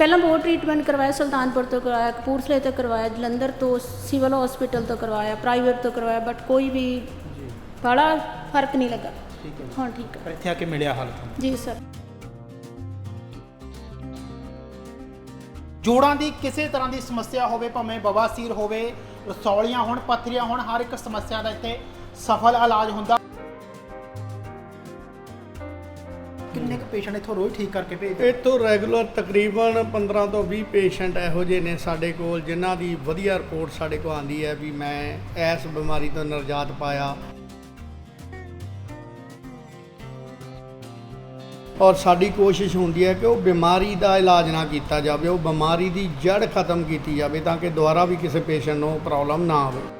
ਪਹਿਲਾਂ ਬਹੁਤ ਟ੍ਰੀਟਮੈਂਟ ਕਰਵਾਇਆ ਸੁਲਤਾਨਪੁਰ ਤੋਂ ਕਰਵਾਇਆ ਕਪੂਰਥਲੇ ਤੋਂ ਕਰਵਾਇਆ ਜਲੰਧਰ ਤੋਂ ਸਿਵਲ ਹਸਪੀਟਲ ਤੋਂ ਕਰਵਾਇਆ ਪ੍ਰਾਈਵੇਟ ਤੋਂ ਕਰਵਾਇਆ ਬਟ ਕੋਈ ਵੀ ਬੜਾ ਫ਼ਰਕ ਨਹੀਂ ਲੱਗਾ। ਠੀਕ ਹੈ ਠੀਕ ਹੈ। ਇੱਥੇ ਆ ਕੇ ਮਿਲਿਆ ਹੱਲ ਜੀ ਸਰ। ਜੋੜਾਂ ਦੀ ਕਿਸੇ ਤਰ੍ਹਾਂ ਦੀ ਸਮੱਸਿਆ ਹੋਵੇ ਭਾਵੇਂ ਬਵਾਸੀਰ ਹੋਵੇ ਰਸੌਲੀਆਂ ਹੋਣ ਪੱਥਰੀਆਂ ਹੋਣ ਹਰ ਇੱਕ ਸਮੱਸਿਆ ਦਾ ਇੱਥੇ ਸਫਲ ਇਲਾਜ ਹੁੰਦਾ। ਕਿੰਨੇ ਕੁ ਪੇਸ਼ੈਂਟ ਇੱਥੋਂ ਰੋਜ਼ ਠੀਕ ਕਰਕੇ ਭੇਜਦੇ ਇੱਥੋਂ ਰੈਗੂਲਰ ਤਕਰੀਬਨ 15 ਤੋਂ 20 ਪੇਸ਼ੈਂਟ ਇਹੋ ਜਿਹੇ ਨੇ ਸਾਡੇ ਕੋਲ, ਜਿਨ੍ਹਾਂ ਦੀ ਵਧੀਆ ਰਿਪੋਰਟ ਸਾਡੇ ਕੋਲ ਆਂਦੀ ਹੈ ਵੀ ਮੈਂ ਇਸ ਬਿਮਾਰੀ ਤੋਂ ਨਿਰਜਾਤ ਪਾਇਆ। ਔਰ ਸਾਡੀ ਕੋਸ਼ਿਸ਼ ਹੁੰਦੀ ਹੈ ਕਿ ਉਹ ਬਿਮਾਰੀ ਦਾ ਇਲਾਜ ਨਾ ਕੀਤਾ ਜਾਵੇ, ਉਹ ਬਿਮਾਰੀ ਦੀ ਜੜ ਖਤਮ ਕੀਤੀ ਜਾਵੇ ਤਾਂ ਕਿ ਦੁਬਾਰਾ ਵੀ ਕਿਸੇ ਪੇਸ਼ੈਂਟ ਨੂੰ ਪ੍ਰੋਬਲਮ ਨਾ ਆਵੇ।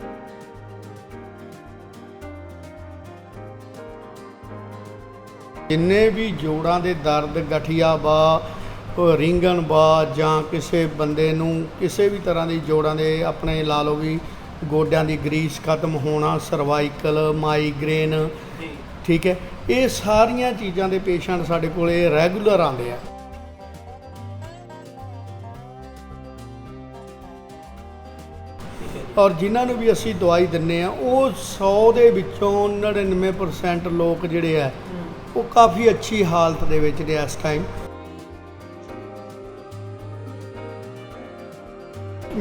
ਜਿੰਨੇ ਵੀ ਜੋੜਾਂ ਦੇ ਦਰਦ, ਗਠੀਆ ਵਾ ਉਹ ਰਿੰਗਣ ਵਾ ਜਾਂ ਕਿਸੇ ਬੰਦੇ ਨੂੰ ਕਿਸੇ ਵੀ ਤਰ੍ਹਾਂ ਦੀ ਜੋੜਾਂ ਦੇ ਆਪਣੇ ਲਾ ਲਓ ਵੀ ਗੋਡਿਆਂ ਦੀ ਗਰੀਸ ਖਤਮ ਹੋਣਾ, ਸਰਵਾਈਕਲ, ਮਾਈਗ੍ਰੇਨ, ਠੀਕ ਹੈ, ਇਹ ਸਾਰੀਆਂ ਚੀਜ਼ਾਂ ਦੇ ਪੇਸ਼ੈਂਟ ਸਾਡੇ ਕੋਲੇ ਰੈਗੂਲਰ ਆਉਂਦੇ ਆ। ਔਰ ਜਿਨ੍ਹਾਂ ਨੂੰ ਵੀ ਅਸੀਂ ਦਵਾਈ ਦਿੰਨੇ ਆ, ਉਹ 100 ਦੇ ਵਿੱਚੋਂ 99% ਲੋਕ ਜਿਹੜੇ ਆ ਉਹ ਕਾਫੀ ਅੱਛੀ ਹਾਲਤ ਦੇ ਵਿੱਚ ਨੇ ਇਸ ਟਾਈਮ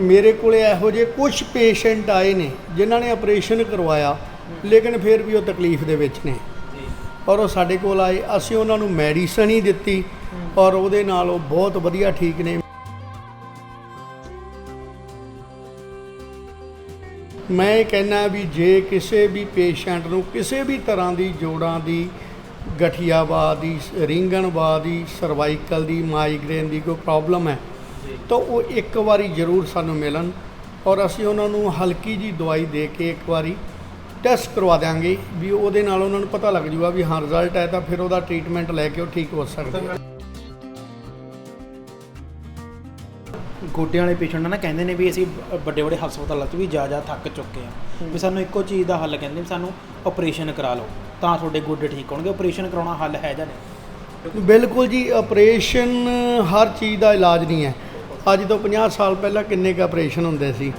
ਮੇਰੇ ਕੋਲੇ ਇਹੋ ਜਿਹੇ ਕੁਝ ਪੇਸ਼ੈਂਟ ਆਏ ਨੇ ਜਿਨ੍ਹਾਂ ਨੇ ਆਪਰੇਸ਼ਨ ਕਰਵਾਇਆ ਲੇਕਿਨ ਫਿਰ ਵੀ ਉਹ ਤਕਲੀਫ ਦੇ ਵਿੱਚ ਨੇ। ਔਰ ਉਹ ਸਾਡੇ ਕੋਲ ਆਏ ਅਸੀਂ ਉਹਨਾਂ ਨੂੰ ਮੈਡੀਸਨ ਹੀ ਦਿੱਤੀ ਔਰ ਉਹਦੇ ਨਾਲ ਉਹ ਬਹੁਤ ਵਧੀਆ ਠੀਕ ਨੇ। ਮੈਂ ਇਹ ਕਹਿਣਾ ਵੀ ਜੇ ਕਿਸੇ ਵੀ ਪੇਸ਼ੈਂਟ ਨੂੰ ਕਿਸੇ ਵੀ ਤਰ੍ਹਾਂ ਦੀ ਜੋੜਾਂ ਦੀ ਗਠੀਆਵਾ ਦੀ ਰਿੰਗਣਵਾ ਦੀ ਸਰਵਾਈਕਲ ਦੀ ਮਾਈਗ੍ਰੇਨ ਦੀ ਕੋਈ ਪ੍ਰੋਬਲਮ ਹੈ ਤਾਂ ਉਹ ਇੱਕ ਵਾਰੀ ਜ਼ਰੂਰ ਸਾਨੂੰ ਮਿਲਣ ਔਰ ਅਸੀਂ ਉਹਨਾਂ ਨੂੰ ਹਲਕੀ ਜੀ ਦਵਾਈ ਦੇ ਕੇ ਇੱਕ ਵਾਰੀ ਟੈਸਟ ਕਰਵਾ ਦਿਆਂਗੇ ਵੀ ਉਹਦੇ ਨਾਲ ਉਹਨਾਂ ਨੂੰ ਪਤਾ ਲੱਗ ਜੂਗਾ ਵੀ ਹਾਂ ਰਿਜ਼ਲਟ ਹੈ ਤਾਂ ਫਿਰ ਉਹਦਾ ਟ੍ਰੀਟਮੈਂਟ ਲੈ ਕੇ ਉਹ ਠੀਕ ਹੋ ਸਕਦੇ ਆ ਗੋਡਿਆਂ ਵਾਲੇ ਪੇਸ਼ੈਂਟ ਨਾ ਕਹਿੰਦੇ ਨੇ ਵੀ ਅਸੀਂ ਵੱਡੇ ਵੱਡੇ ਹਸਪਤਾਲਾਂ 'ਚ ਵੀ ਜਾ ਜਾ ਥੱਕ ਚੁੱਕੇ ਆ ਵੀ ਸਾਨੂੰ ਇੱਕੋ ਚੀਜ਼ ਦਾ ਹੱਲ ਕਹਿੰਦੇ ਵੀ ਸਾਨੂੰ ਆਪਰੇਸ਼ਨ ਕਰਾ ਲਓ। ਤਾਂ ਤੁਹਾਡੇ ਗੋਡੇ ਠੀਕ ਹੋਣਗੇ ਆਪਰੇਸ਼ਨ ਕਰਾਉਣਾ ਹੱਲ ਹੈ ਜਾਂ ਨਹੀਂ? ਬਿਲਕੁਲ ਜੀ ਆਪਰੇਸ਼ਨ ਹਰ ਚੀਜ਼ ਦਾ ਇਲਾਜ ਨਹੀਂ ਹੈ। ਅੱਜ ਤੋਂ 50 ਸਾਲ ਪਹਿਲਾਂ ਕਿੰਨੇ ਕ ਆਪਰੇਸ਼ਨ ਹੁੰਦੇ ਸੀ?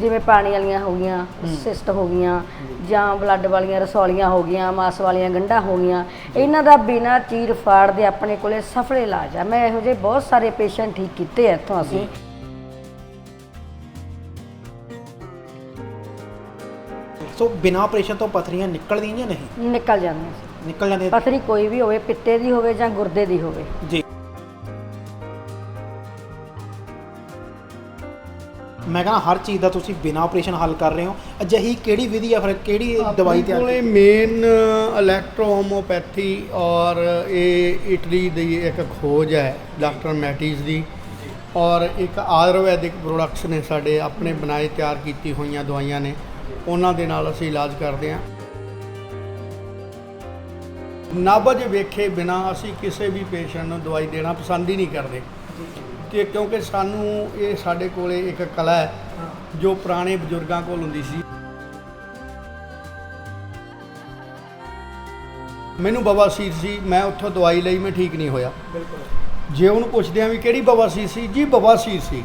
ਜਿਵੇਂ ਪਾਣੀ ਵਾਲੀਆਂ ਹੋ ਗਈਆਂ ਸਿਸਟ ਹੋ ਗਈਆਂ ਜਾਂ ਬਲੱਡ ਵਾਲੀਆਂ ਰਸੌਲੀਆਂ ਹੋ ਗਈਆਂ ਮਾਸ ਵਾਲੀਆਂ ਗੰਢਾਂ ਹੋ ਗਈਆਂ ਇਹਨਾਂ ਦਾ ਬਿਨਾਂ ਚੀਰ ਫਾੜ ਦੇ ਆਪਣੇ ਕੋਲੇ ਸਫਲ ਇਲਾਜ ਆ। ਮੈਂ ਇਹੋ ਜਿਹੇ ਬਹੁਤ ਸਾਰੇ ਪੇਸ਼ੈਂਟ ਠੀਕ ਕੀਤੇ ਆ ਇੱਥੋਂ ਅਸੀਂ। ਸੋ ਬਿਨਾਂ ਆਪਰੇਸ਼ਨ ਤੋਂ ਪਥਰੀਆਂ ਨਿਕਲਦੀਆਂ ਜਾਂ ਨਹੀਂ? ਨਿਕਲ ਜਾਂਦੀਆਂ ਸੀ। ਨਿਕਲ ਜਾਂਦੀਆਂ ਪਥਰੀ ਕੋਈ ਵੀ ਹੋਵੇ ਪਿੱਤੇ ਦੀ ਹੋਵੇ ਜਾਂ ਗੁਰਦੇ ਦੀ ਹੋਵੇ। ਜੀ। ਮੈਂ ਕਹਿੰਦਾ ਹਰ ਚੀਜ਼ ਦਾ ਤੁਸੀਂ ਬਿਨਾਂ ਆਪਰੇਸ਼ਨ ਹੱਲ ਕਰ ਰਹੇ ਹੋ। ਅਜਿਹੀ ਕਿਹੜੀ ਵਿਧੀ ਆ ਫਿਰ? ਕਿਹੜੀ ਦਵਾਈ ਤਿਆਰ ਕੋਲੇ ਮੇਨ ਇਲੈਕਟ੍ਰੋਹੋਮੋਪੈਥੀ ਔਰ ਇਹ ਇਟਲੀ ਦੀ ਇੱਕ ਖੋਜ ਹੈ ਡਾਕਟਰ ਮੈਟਿਸ ਦੀ। ਔਰ ਇੱਕ ਆਯੁਰਵੈਦਿਕ ਪ੍ਰੋਡਕਟਸ ਨੇ ਸਾਡੇ ਆਪਣੇ ਬਣਾਏ ਤਿਆਰ ਕੀਤੀ ਹੋਈਆਂ ਦਵਾਈਆਂ ਨੇ। ਉਹਨਾਂ ਦੇ ਨਾਲ ਅਸੀਂ ਇਲਾਜ ਕਰਦੇ ਹਾਂ। ਨਾਬਜ਼ ਵੇਖੇ ਬਿਨਾ ਅਸੀਂ ਕਿਸੇ ਵੀ ਪੇਸ਼ੈਂਟ ਨੂੰ ਦਵਾਈ ਦੇਣਾ ਪਸੰਦ ਹੀ ਨਹੀਂ ਕਰਦੇ। ਕਿ ਕਿਉਂਕਿ ਸਾਨੂੰ ਇਹ ਸਾਡੇ ਕੋਲੇ ਇੱਕ ਕਲਾ ਹੈ, ਜੋ ਪੁਰਾਣੇ ਬਜ਼ੁਰਗਾਂ ਕੋਲ ਹੁੰਦੀ ਸੀ। ਮੈਨੂੰ ਬਵਾਸੀਰ ਸੀ, ਮੈਂ ਉੱਥੋਂ ਦਵਾਈ ਲਈ, ਮੈਂ ਠੀਕ ਨਹੀਂ ਹੋਇਆ। ਜੇ ਉਹਨੂੰ ਪੁੱਛਦੇ ਆ ਵੀ ਕਿਹੜੀ ਬਵਾਸੀਰ ਸੀ, ਜੀ ਬਵਾਸੀਰ ਸੀ।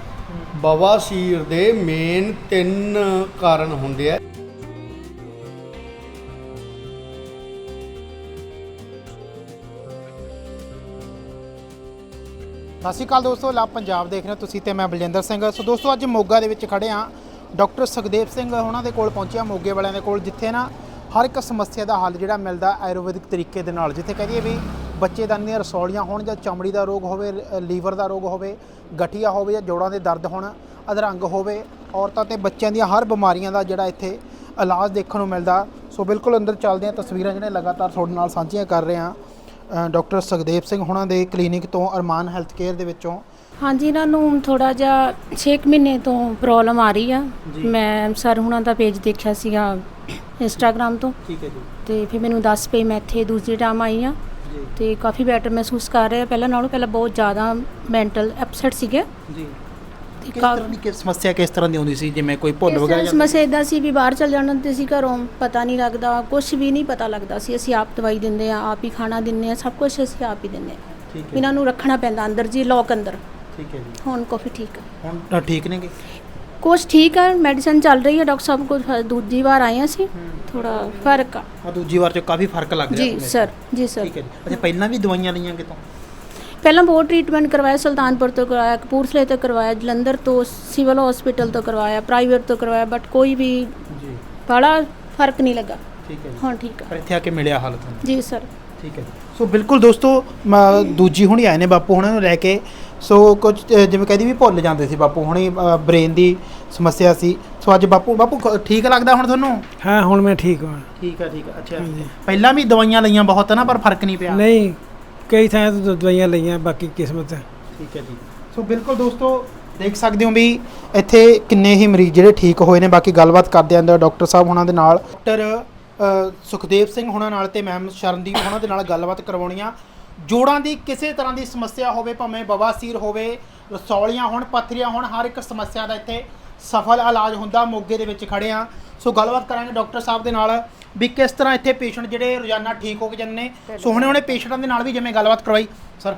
ਬਵਾਸੀਰ ਦੇ ਮੇਨ ਤਿੰਨ ਕਾਰਨ ਹੁੰਦੇ ਆ। ਸਤਿ ਸ਼੍ਰੀ ਅਕਾਲ ਦੋਸਤੋ, ਲਾਭ ਪੰਜਾਬ ਦੇਖ ਰਹੇ ਹੋ ਤੁਸੀਂ ਤੇ ਮੈਂ ਬਲਜਿੰਦਰ ਸਿੰਘ। ਸੋ ਦੋਸਤੋ, ਅੱਜ ਮੋਗਾ ਦੇ ਵਿੱਚ ਖੜੇ ਆ ਡਾਕਟਰ ਸੁਖਦੇਵ ਸਿੰਘ ਉਹਨਾਂ ਦੇ ਕੋਲ ਪਹੁੰਚਿਆ, ਮੋਗੇ ਵਾਲਿਆਂ ਦੇ ਕੋਲ, ਜਿੱਥੇ ਨਾ ਹਰ ਇੱਕ ਸਮੱਸਿਆ ਦਾ ਹੱਲ ਜਿਹੜਾ ਮਿਲਦਾ ਆਯੁਰਵੈਦਿਕ ਤਰੀਕੇ ਦੇ ਨਾਲ। ਜਿੱਥੇ ਕਹਦੀਏ ਵੀ ਬੱਚੇਦਾਨੀ ਦੀਆਂ ਰਸੌਲੀਆਂ ਹੋਣ ਜਾਂ ਚਮੜੀ ਦਾ ਰੋਗ ਹੋਵੇ ਲੀਵਰ ਦਾ ਰੋਗ ਹੋਵੇ, ਗਠੀਆ ਹੋਵੇ ਜਾਂ ਜੋੜਾਂ ਦੇ ਦਰਦ ਹੋਣ, ਅਧਰੰਗ ਹੋਵੇ, ਔਰਤਾਂ ਤੇ ਬੱਚਿਆਂ ਦੀਆਂ ਹਰ ਬਿਮਾਰੀਆਂ ਦਾ ਜਿਹੜਾ ਇੱਥੇ ਇਲਾਜ ਦੇਖਣ ਨੂੰ ਮਿਲਦਾ। ਸੋ ਬਿਲਕੁਲ ਅੰਦਰ ਚੱਲਦੇ ਆ ਤਸਵੀਰਾਂ ਜਿਹੜੇ ਲਗਾਤਾਰ ਤੁਹਾਡੇ ਨਾਲ ਸਾਂਝੀਆਂ ਕਰ ਰਹੇ ਆ ਡਾਕਟਰ ਸੁਖਦੇਵ ਸਿੰਘ ਹੁਣਾਂ ਦੇ ਕਲੀਨਿਕ ਤੋਂ ਅਰਮਾਨ ਹੈਲਥ ਕੇਅਰ ਦੇ ਵਿੱਚੋਂ। ਹਾਂਜੀ ਇਹਨਾਂ ਨੂੰ ਥੋੜਾ ਜਿਹਾ 6 ਮਹੀਨੇ ਤੋਂ ਪ੍ਰੋਬਲਮ ਆ ਰਹੀ ਆ। ਮੈਂ ਸਰ ਹੁਣਾਂ ਦਾ ਪੇਜ ਦੇਖਿਆ ਸੀਗਾ ਇੰਸਟਾਗ੍ਰam ਤੋਂ। ਠੀਕ ਹੈ ਜੀ। ਤੇ ਫਿਰ ਮੈਨੂੰ ਦੱਸ ਪਈ ਮੈਂ ਇੱਥੇ ਦੂਸਰੀ ਟਾਈਮ ਆਈ ਆ। ਤੇ ਕਾਫੀ ਬੈਟਰ ਮਹਿਸੂਸ ਕਰ ਰਿਹਾ ਪਹਿਲਾਂ ਨਾਲੋਂ ਪਹਿਲਾਂ ਬਹੁਤ ਜ਼ਿਆਦਾ ਮੈਂਟਲ ਅਪਸੈਟ ਸੀਗੇ। ਜੀ। ਕਿਸ ਕਾ- ਤਰ੍ਹਾਂ ਦੀ ਕਿਸ ਸਮੱਸਿਆ ਕਿਸ ਤਰ੍ਹਾਂ ਦੀ ਹੁੰਦੀ ਸੀ? ਜਿਵੇਂ ਕੋਈ ਭੁੱਲ ਵਗੈਰਾ ਜਾਂ ਸਮੱਸਿਆ ਇਦਾਂ ਸੀ ਵੀ ਬਾਹਰ ਚਲ ਜਾਣਾ ਤੇ ਸੀ ਘਰੋਂ ਪਤਾ ਨਹੀਂ ਲੱਗਦਾ ਕੁਝ ਵੀ ਨਹੀਂ ਪਤਾ ਲੱਗਦਾ ਸੀ। ਅਸੀਂ ਆਪ ਦਵਾਈ ਦਿੰਦੇ ਆ ਆਪ ਹੀ ਖਾਣਾ ਦਿੰਦੇ ਆ ਸਭ ਕੁਝ ਅਸੀਂ ਆਪ ਹੀ ਦਿੰਦੇ ਆ ਠੀਕ ਹੈ ਇਹਨਾਂ ਨੂੰ ਰੱਖਣਾ ਪੈਂਦਾ ਅੰਦਰ ਜੀ ਲੋਕ ਅੰਦਰ। ਠੀਕ ਹੈ ਜੀ। ਹੁਣ ਕਾਫੀ ਠੀਕ ਹੈ। ਹੁਣ ਤਾਂ ਠੀਕ ਨੇਗੇ ਕੁਛ ਠੀਕ ਹੈ ਮੈਡੀਸਨ ਚੱਲ ਰਹੀ ਹੈ ਡਾਕਟਰ ਸਾਹਿਬ ਕੋਲ ਦੂਜੀ ਵਾਰ ਆਏ ਅਸੀਂ। ਥੋੜਾ ਫ਼ਰਕ ਆ। ਆ ਦੂਜੀ ਵਾਰ ਚ ਕਾਫੀ ਫ਼ਰਕ ਲੱਗ ਰਿਹਾ ਜੀ ਤੁਹਾਨੂੰ। ਸਰ ਜੀ ਸਰ ਠੀਕ ਹੈ ਜੀ। ਅੱਛਾ ਪਹਿਲਾਂ ਵੀ ਦਵਾਈਆਂ ਲਈਆਂ ਕਿਤੋਂ? ਪਹਿਲਾਂ ਬਹੁਤ ਟ੍ਰੀਟਮੈਂਟ ਕਰਵਾਇਆ ਸੁਲਤਾਨਪੁਰ ਤੋਂ ਕਰਵਾਇਆ ਕਪੂਰਥਲੇ ਤੋਂ ਕਰਵਾਇਆ ਜਲੰਧਰ ਤੋਂ ਸਿਵਲ ਹਸਪੀਟਲ ਤੋਂ ਕਰਵਾਇਆ ਪ੍ਰਾਈਵੇਟ ਤੋਂ ਕਰਵਾਇਆ ਬਟ ਕੋਈ ਵੀ ਜੀ। ਬੜਾ ਫ਼ਰਕ ਨਹੀਂ ਲੱਗਾ। ਠੀਕ ਹੈ ਜੀ। ਹੁਣ ਠੀਕ ਆ ਪਰ ਇੱਥੇ ਆ ਕੇ ਮਿਲਿਆ ਹਾਲ ਤੁਹਾਨੂੰ ਜੀ ਸਰ ਠੀਕ ਹੈ ਜੀ। ਸੋ ਬਿਲਕੁਲ ਦੋਸਤੋ ਮ- ਦੂਜੀ ਹੁਣੀ ਆਏ ਨੇ ਬਾਪੂ ਹੁਣਾਂ ਨੂੰ ਲੈ ਕੇ। ਸੋ ਕੁਝ ਅ, ਜਿਵੇਂ ਕਹਿੰਦੀ ਵੀ ਭੁੱਲ ਜਾਂਦੇ ਸੀ ਬਾਪੂ ਹੁਣੀ ਬ੍ਰੇਨ ਦੀ ਸਮੱਸਿਆ ਸੀ। ਸੋ ਅੱਜ ਬਾਪੂ ਬਾਪੂ ਖ- ਠੀਕ ਲੱਗਦਾ ਹੁਣ ਤੁਹਾਨੂੰ? ਹਾਂ ਹੁਣ ਮੈਂ ਠੀਕ ਹਾਂ। ਠੀਕ ਹੈ ਠੀਕ ਹੈ। ਅੱਛਾ। ਪਹਿਲਾਂ ਵੀ ਦਵਾਈਆਂ ਲਈਆਂ ਬਹੁਤ ਨਾ ਪਰ ਫ਼ਰਕ ਨਹੀਂ ਪਿਆ। ਨਹੀਂ। ਕਈ ਥਾਂ ਤੋਂ ਦਵਾਈਆਂ ਲਈਆਂ, ਬਾਕੀ ਕਿਸਮਤ। ਹੈ ਠੀਕ ਹੈ ਜੀ। ਸੋ ਬਿਲਕੁਲ ਦੋਸਤੋ, ਦੇਖ ਸਕਦੇ ਹੋ ਵੀ ਇੱਥੇ ਕਿੰਨੇ ਹੀ ਮਰੀਜ਼ ਜਿਹੜੇ ਠੀਕ ਹੋਏ ਨੇ। ਬਾਕੀ ਗੱਲਬਾਤ ਕਰਦੇ ਆਂ ਡਾਕਟਰ ਸਾਹਿਬ ਉਹਨਾਂ ਦੇ ਨਾਲ। ਡਾਕਟਰ ਸੁਖਦੇਵ ਸਿੰਘ ਉਹਨਾਂ ਨਾਲ ਤੇ ਮੈਮ ਸ਼ਰਨਦੀਪ ਉਹਨਾਂ ਦੇ ਨਾਲ ਗੱਲਬਾਤ ਕਰਵਾਉਣੀ ਆ। ਜੋੜਾਂ ਦੀ ਕਿਸੇ ਤਰ੍ਹਾਂ ਦੀ ਸਮੱਸਿਆ ਹੋਵੇ, ਭਾਵੇਂ ਬਵਾਸੀਰ ਹੋਵੇ, ਰਸੌਲੀਆਂ ਹੋਣ, ਪੱਥਰੀਆਂ ਹੋਣ, ਹਰ ਇੱਕ ਸਮੱਸਿਆ ਦਾ ਇੱਥੇ ਸਫਲ ਇਲਾਜ ਹੁੰਦਾ। ਮੋਗੇ ਦੇ ਵਿੱਚ ਖੜੇ ਆ ਸੋ ਗੱਲਬਾਤ ਕਰਾਂਗੇ ਡਾਕਟਰ ਸਾਹਿਬ ਦੇ ਨਾਲ। ਵੀ ਕਿਸ ਤਰ੍ਹਾਂ ਇੱਥੇ ਪੇਸ਼ੈਂਟ ਜਿਹੜੇ ਰੋਜ਼ਾਨਾ ਠੀਕ ਹੋ ਕੇ ਜਾਂਦੇ ਨੇ। ਸੋ ਹੁਣੇ ਹੁਣੇ ਪੇਸ਼ੈਂਟਾਂ ਦੇ ਨਾਲ ਵੀ ਜਿਵੇਂ ਗੱਲਬਾਤ ਕਰਵਾਈ। ਸਰ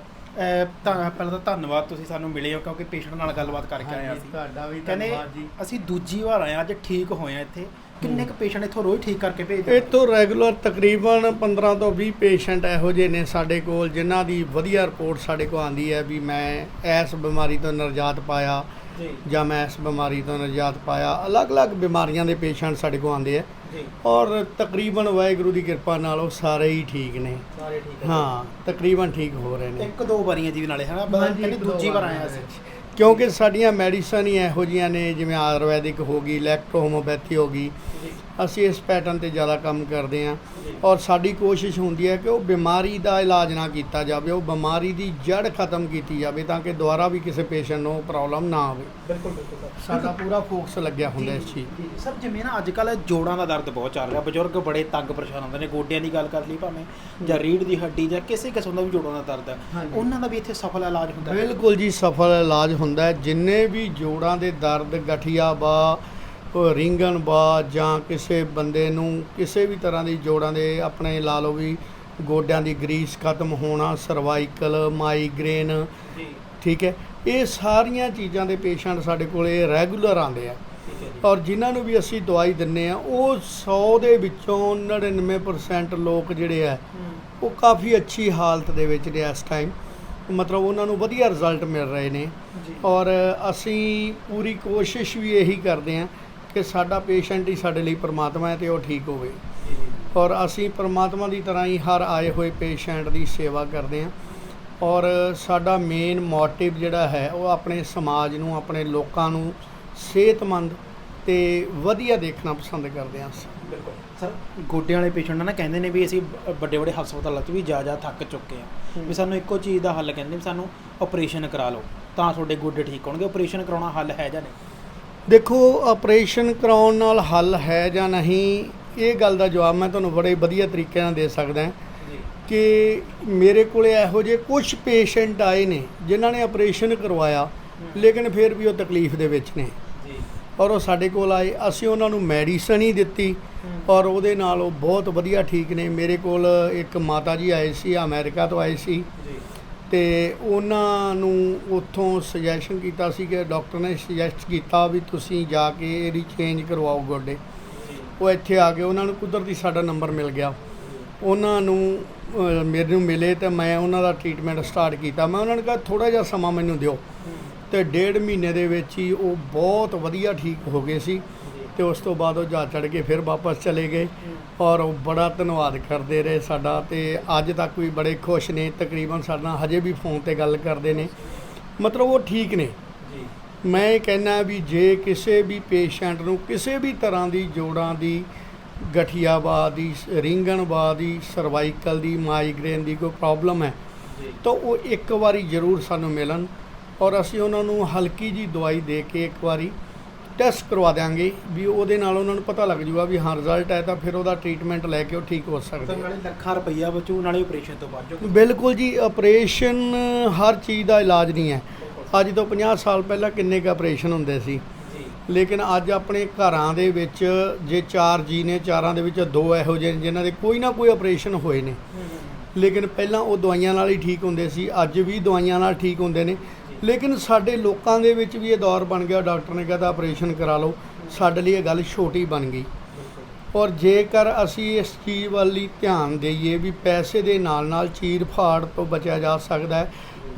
ਤਾਂ ਪਹਿਲਾਂ ਤਾਂ ਧੰਨਵਾਦ ਤੁਸੀਂ ਸਾਨੂੰ ਮਿਲੇ ਹੋ ਕਿਉਂਕਿ ਪੇਸ਼ੈਂਟ ਨਾਲ ਗੱਲਬਾਤ ਕਰਕੇ ਆਏ ਅਸੀਂ। ਤੁਹਾਡਾ ਵੀ ਕਹਿੰਦੇ ਧੰਨਵਾਦ ਜੀ। ਅਸੀਂ ਦੂਜੀ ਵਾਰ ਆਏ ਹਾਂ ਅੱਜ ਠੀਕ ਹੋਏ ਹਾਂ ਇੱਥੇ। ਕਿੰਨੇ ਕੁ ਪੇਸ਼ੈਂਟ ਇੱਥੋਂ ਰੋਜ਼ ਠੀਕ ਕਰਕੇ ਭੇਜਦੇ ਇੱਥੋਂ ਰੈਗੂਲਰ ਤਕਰੀਬਨ 15 ਤੋਂ 20 ਪੇਸ਼ੈਂਟ ਇਹੋ ਜਿਹੇ ਨੇ ਸਾਡੇ ਕੋਲ ਜਿਨ੍ਹਾਂ ਦੀ ਵਧੀਆ ਰਿਪੋਰਟ ਸਾਡੇ ਕੋਲ ਆਂਦੀ ਹੈ ਵੀ ਮੈਂ ਇਸ ਬਿਮਾਰੀ ਤੋਂ ਨਿਰਜਾਤ ਪਾਇਆ ਜੀ। ਜਾਂ ਮੈਂ ਇਸ ਬਿਮਾਰੀ ਤੋਂ ਨਿਰਜਾਤ ਪਾਇਆ। ਅਲੱਗ-ਅਲੱਗ ਬਿਮਾਰੀਆਂ ਦੇ ਪੇਸ਼ੈਂਟ ਸਾਡੇ ਕੋਲ ਆਉਂਦੇ ਆ। ਜੀ। ਔਰ ਤਕਰੀਬਨ ਵਾਹਿਗੁਰੂ ਦੀ ਕਿਰਪਾ ਨਾਲ ਉਹ ਸਾਰੇ ਹੀ ਠੀਕ ਨੇ। ਸਾਰੇ ਠੀਕ ਹਾਂ ਤਕਰੀਬਨ ਠੀਕ ਹੋ ਰਹੇ ਨੇ। ਇੱਕ ਦੋ ਵਾਰੀਆਂ ਜੀ ਨਾਲੇ ਹਨਾ? ਕਹਿੰਦੇ ਦੂਜੀ ਵਾਰ ਹਾਂ ਅਸੀਂ ਕਿਉਂਕਿ ਸਾਡੀਆਂ ਮੈਡੀਸਨ ਹੀ ਇਹੋ ਜੀਆਂ ਨੇ ਜਿਵੇਂ ਆਯੁਰਵੈਦਿਕ ਹੋ ਗਈ ਇਲੈਕਟ੍ਰੋ ਹੋਮੋਪੈਥੀ ਹੋ ਗਈ। ਅਸੀਂ ਇਸ ਪੈਟਰਨ ਤੇ ਜ਼ਿਆਦਾ ਕੰਮ ਕਰਦੇ ਹਾਂ ਔਰ ਸਾਡੀ ਕੋਸ਼ਿਸ਼ ਹੁੰਦੀ ਹੈ ਕਿ ਉਹ ਬਿਮਾਰੀ ਦਾ ਇਲਾਜ ਨਾ ਕੀਤਾ ਜਾਵੇ ਉਹ ਬਿਮਾਰੀ ਦੀ ਜੜ ਖਤਮ ਕੀਤੀ ਜਾਵੇ ਤਾਂ ਕਿ ਦੁਬਾਰਾ ਵੀ ਕਿਸੇ ਪੇਸ਼ੈਂਟ ਨੂੰ ਪ੍ਰੋਬਲਮ ਨਾ ਆਵੇ। ਬਿਲਕੁਲ ਬਿਲਕੁਲ ਸਾਡਾ ਪੂਰਾ ਫੋਕਸ ਲੱਗਿਆ ਹੁੰਦਾ ਇਸ ਚੀਜ਼ ਸਰ ਜਿਵੇਂ ਨਾ ਅੱਜ ਕੱਲ ਜੋੜਾਂ ਦਾ ਦਰਦ ਬਹੁਤ ਚੱਲ ਰਿਹਾ ਬਜ਼ੁਰਗ ਬੜੇ ਤੰਗ ਪਰੇਸ਼ਾਨ ਹੁੰਦੇ ਨੇ ਗੋਡਿਆਂ ਦੀ ਗੱਲ ਕਰ ਲਈ ਭਾਵੇਂ ਜਾਂ ਰੀੜ ਦੀ ਹੱਡੀ ਜਾਂ ਕਿਸੇ ਕਿਸਮ ਦਾ ਵੀ ਜੋੜਾਂ ਦਾ ਦਰਦ ਹੈ। ਉਹਨਾਂ ਦਾ ਵੀ ਇੱਥੇ ਸਫਲ ਇਲਾਜ ਹੁੰਦਾ ਹੈ? ਬਿਲਕੁਲ ਜੀ ਸਫਲ ਇਲਾਜ ਹੁੰਦਾ ਹੈ। ਜਿੰਨੇ ਵੀ ਜੋੜਾਂ ਦੇ ਦਰਦ ਗਠੀਆ ਬਾ ਰਿੰਗਣ ਬਾ ਜਾਂ ਕਿਸੇ ਬੰਦੇ ਨੂੰ ਕਿਸੇ ਵੀ ਤਰ੍ਹਾਂ ਦੀ ਜੋੜਾਂ ਦੇ ਆਪਣੇ ਲਾ ਲਓ ਵੀ ਗੋਡਿਆਂ ਦੀ ਗਰੀਸ ਖਤਮ ਹੋਣਾ ਸਰਵਾਈਕਲ ਮਾਈਗ੍ਰੇਨ ਜੀ। ਠੀਕ ਹੈ ਇਹ ਸਾਰੀਆਂ ਚੀਜ਼ਾਂ ਦੇ ਪੇਸ਼ੈਂਟ ਸਾਡੇ ਕੋਲੇ ਰੈਗੂਲਰ ਆਉਂਦੇ ਆ। ਔਰ ਜਿਨ੍ਹਾਂ ਨੂੰ ਵੀ ਅਸੀਂ ਦਵਾਈ ਦਿੰਨੇ ਆ ਉਹ 100 ਦੇ ਵਿੱਚੋਂ 99% ਲੋਕ ਜਿਹੜੇ ਆ ਉਹ ਕਾਫੀ ਅੱਛੀ ਹਾਲਤ ਦੇ ਵਿੱਚ ਨੇ ਇਸ ਟਾਈਮ ਮਤਲਬ ਉਹਨਾਂ ਨੂੰ ਵਧੀਆ ਰਿਜ਼ਲਟ ਮਿਲ ਰਹੇ ਨੇ। ਔਰ ਅਸੀਂ ਪੂਰੀ ਕੋਸ਼ਿਸ਼ ਵੀ ਇਹੀ ਕਰਦੇ ਹਾਂ ਕਿ ਸਾਡਾ ਪੇਸ਼ੈਂਟ ਹੀ ਸਾਡੇ ਲਈ ਪਰਮਾਤਮਾ ਹੈ ਤੇ ਉਹ ਠੀਕ ਹੋਵੇ। ਔਰ ਅਸੀਂ ਪਰਮਾਤਮਾ ਦੀ ਤਰ੍ਹਾਂ ਹੀ ਹਰ ਆਏ ਹੋਏ ਪੇਸ਼ੈਂਟ ਦੀ ਸੇਵਾ ਕਰਦੇ ਹਾਂ। ਔਰ ਸਾਡਾ ਮੇਨ ਮੋਟਿਵ ਜਿਹੜਾ ਹੈ ਉਹ ਆਪਣੇ ਸਮਾਜ ਨੂੰ ਆਪਣੇ ਲੋਕਾਂ ਨੂੰ ਸਿਹਤਮੰਦ ਤੇ ਵਧੀਆ ਦੇਖਣਾ ਪਸੰਦ ਕਰਦੇ ਹਾਂ। ਅਸੀਂ ਬਿਲਕੁਲ। ਸਰ ਗੋਡਿਆਂ ਵਾਲੇ ਪੇਸ਼ੈਂਟ ਨਾ ਕਹਿੰਦੇ ਨੇ ਵੀ ਅਸੀਂ ਵੱਡੇ ਵੱਡੇ ਹਸਪਤਾਲਾਂ 'ਚ ਵੀ ਜਾ ਜਾ ਥੱਕ ਚੁੱਕੇ ਆ ਵੀ ਸਾਨੂੰ ਇੱਕੋ ਚੀਜ਼ ਦਾ ਹੱਲ ਕਹਿੰਦੇ ਵੀ ਸਾਨੂੰ ਆਪਰੇਸ਼ਨ ਕਰਾ ਲਓ ਤਾਂ ਤੁਹਾਡੇ ਗੋਡੇ ਠੀਕ ਹੋਣਗੇ। ਆਪਰੇਸ਼ਨ ਕਰਾਉਣਾ ਹੱਲ ਹੈ ਜਾਂ ਨਹੀਂ? ਦੇਖੋ ਆਪਰੇਸ਼ਨ ਕਰਾਉਣ ਨਾਲ ਹੱਲ ਹੈ ਜਾਂ ਨਹੀਂ ਇਹ ਗੱਲ ਦਾ ਜਵਾਬ ਮੈਂ ਤੁਹਾਨੂੰ ਬੜੇ ਵਧੀਆ ਤਰੀਕੇ ਨਾਲ ਦੇ ਸਕਦਾ ਹਾਂ ਕਿ ਮੇਰੇ ਕੋਲੇ ਇਹੋ ਜਿਹੇ ਕੁਝ ਪੇਸ਼ੈਂਟ ਆਏ ਨੇ ਜਿਨ੍ਹਾਂ ਨੇ ਆਪਰੇਸ਼ਨ ਕਰਵਾਇਆ ਲੇਕਿਨ ਫਿਰ ਵੀ ਉਹ ਤਕਲੀਫ ਦੇ ਵਿੱਚ ਨੇ। ਔਰ ਉਹ ਸਾਡੇ ਕੋਲ ਆਏ ਅਸੀਂ ਉਹਨਾਂ ਨੂੰ ਮੈਡੀਸਨ ਹੀ ਦਿੱਤੀ ਔਰ ਉਹਦੇ ਨਾਲ ਉਹ ਬਹੁਤ ਵਧੀਆ ਠੀਕ ਨੇ। ਮੇਰੇ ਕੋਲ ਇੱਕ ਮਾਤਾ ਜੀ ਆਏ ਸੀ ਅਮਰੀਕਾ ਤੋਂ ਆਏ ਸੀ। ਤੇ ਉਹਨਾਂ ਨੂੰ ਉੱਥੋਂ ਸੁਜੈਸ਼ਨ ਕੀਤਾ ਸੀ ਕਿ ਡਾਕਟਰ ਨੇ ਸੁਜੈਸਟ ਕੀਤਾ ਵੀ ਤੁਸੀਂ ਜਾ ਕੇ ਇਹਦੀ ਚੇਂਜ ਕਰਵਾਓ ਗੋਡੇ। ਉਹ ਇੱਥੇ ਆ ਕੇ ਉਹਨਾਂ ਨੂੰ ਕੁਦਰਤੀ ਸਾਡਾ ਨੰਬਰ ਮਿਲ ਗਿਆ। ਉਹਨਾਂ ਨੂੰ ਮੇਰੇ ਨੂੰ ਮਿਲੇ ਤੇ ਮੈਂ ਉਹਨਾਂ ਦਾ ਟ੍ਰੀਟਮੈਂਟ ਸਟਾਰਟ ਕੀਤਾ। ਮੈਂ ਉਹਨਾਂ ਨੂੰ ਕਿਹਾ ਥੋੜਾ ਜਿਹਾ ਸਮਾਂ ਮੈਨੂੰ ਦਿਓ। ਤੇ ਡੇਢ ਮਹੀਨੇ ਦੇ ਵਿੱਚ ਹੀ ਉਹ ਬਹੁਤ ਵਧੀਆ ਠੀਕ ਹੋ ਗਏ ਸੀ। ਤੇ ਉਸ ਤੋਂ ਬਾਅਦ ਉਹ ਜਾ ਚੜ ਕੇ ਫਿਰ ਵਾਪਸ ਚਲੇ ਗਏ ਔਰ ਉਹ ਬੜਾ ਧੰਨਵਾਦ ਕਰਦੇ ਰਹੇ ਸਾਡਾ ਤੇ ਅੱਜ ਤੱਕ ਵੀ ਬੜੇ ਖੁਸ਼ ਨੇ। ਤਕਰੀਬਨ ਸਾਡੇ ਨਾਲ ਹਜੇ ਵੀ ਫੋਨ ਤੇ ਗੱਲ ਕਰਦੇ ਨੇ। ਮਤਲਬ ਉਹ ਠੀਕ ਨੇ। ਜੀ। ਮੈਂ ਇਹ ਕਹਿਣਾ ਵੀ ਜੇ ਕਿਸੇ ਵੀ ਪੇਸ਼ੈਂਟ ਨੂੰ ਕਿਸੇ ਵੀ ਤਰ੍ਹਾਂ ਦੀ ਜੋੜਾਂ ਦੀ ਗਠੀਆਵਾ ਦੀ ਰਿੰਗਣਵਾ ਦੀ ਸਰਵਾਈਕਲ ਦੀ ਮਾਈਗ੍ਰੇਨ ਦੀ ਕੋਈ ਪ੍ਰੋਬਲਮ ਹੈ ਤਾਂ ਉਹ ਇੱਕ ਵਾਰੀ ਜ਼ਰੂਰ ਸਾਨੂੰ ਮਿਲਣ ਔਰ ਅਸੀਂ ਉਹਨਾਂ ਨੂੰ ਹਲਕੀ ਜੀ ਦਵਾਈ ਦੇ ਕੇ ਇੱਕ ਵਾਰੀ ਟੈਸਟ ਕਰਵਾ ਦਿਆਂਗੇ ਵੀ ਉਹਦੇ ਨਾਲ ਉਹਨਾਂ ਨੂੰ ਪਤਾ ਲੱਗ ਜੂਗਾ ਵੀ ਹਾਂ ਰਿਜ਼ਲਟ ਹੈ ਤਾਂ ਫਿਰ ਉਹਦਾ ਟ੍ਰੀਟਮੈਂਟ ਲੈ ਕੇ ਉਹ ਠੀਕ ਹੋ ਸਕਦੇ ਤਾਂ ਨਾਲੇ ਲੱਖਾਂ ਰੁਪਈਆ ਬਚੂ ਨਾਲੇ ਆਪਰੇਸ਼ਨ ਤੋਂ ਜੋ ਬਿਲਕੁਲ ਜੀ ਆਪਰੇਸ਼ਨ ਹਰ ਚੀਜ਼ ਦਾ ਇਲਾਜ ਨਹੀਂ ਹੈ। ਅੱਜ ਤੋਂ 50 ਸਾਲ ਪਹਿਲਾਂ ਕਿੰਨੇ ਕੁ ਆਪਰੇਸ਼ਨ ਹੁੰਦੇ ਸੀ। ਲੇਕਿਨ ਅੱਜ ਆਪਣੇ ਘਰਾਂ ਦੇ ਵਿੱਚ ਜੇ ਚਾਰ ਜੀ ਨੇ ਚਾਰਾਂ ਦੇ ਵਿੱਚ ਦੋ ਇਹੋ ਜਿਹੇ ਨੇ ਜਿਨ੍ਹਾਂ ਦੇ ਕੋਈ ਨਾ ਕੋਈ ਆਪਰੇਸ਼ਨ ਹੋਏ ਨੇ। ਲੇਕਿਨ ਪਹਿਲਾਂ ਉਹ ਦਵਾਈਆਂ ਨਾਲ ਹੀ ਠੀਕ ਹੁੰਦੇ ਸੀ ਅੱਜ ਵੀ ਦਵਾਈਆਂ ਨਾਲ ਠੀਕ ਹੁੰਦੇ ਨੇ। ਲੇਕਿਨ ਸਾਡੇ ਲੋਕਾਂ ਦੇ ਵਿੱਚ ਵੀ ਇਹ ਦੌਰ ਬਣ ਗਿਆ, ਡਾਕਟਰ ਨੇ ਕਹਿੰਦਾ ਆਪਰੇਸ਼ਨ ਕਰਾ ਲਓ, ਸਾਡੇ ਲਈ ਇਹ ਗੱਲ ਛੋਟੀ ਬਣ ਗਈ। ਔਰ ਜੇਕਰ ਅਸੀਂ ਇਸ ਚੀਜ਼ ਵੱਲ ਧਿਆਨ ਦੇਈਏ ਵੀ ਪੈਸੇ ਦੇ ਨਾਲ ਨਾਲ ਚੀਰ ਫਾੜ ਤੋਂ ਬਚਿਆ ਜਾ ਸਕਦਾ ਹੈ,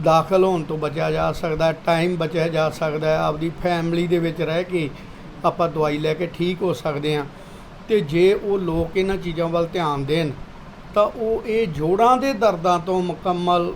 ਦਾਖਲ ਹੋਣ ਤੋਂ ਬਚਿਆ ਜਾ ਸਕਦਾ ਹੈ ਟਾਈਮ ਬਚਿਆ ਜਾ ਸਕਦਾ ਹੈ, ਆਪਦੀ ਫੈਮਿਲੀ ਦੇ ਵਿੱਚ ਰਹਿ ਕੇ ਆਪਾਂ ਦਵਾਈ ਲੈ ਕੇ ਠੀਕ ਹੋ ਸਕਦੇ ਹਾਂ। ਤੇ ਜੇ ਉਹ ਲੋਕ ਇਹਨਾਂ ਚੀਜ਼ਾਂ ਵੱਲ ਧਿਆਨ ਦੇਣ, ਤਾਂ ਉਹ ਇਹ ਜੋੜਾਂ ਦੇ ਦਰਦਾਂ ਤੋਂ ਮੁਕੰਮਲ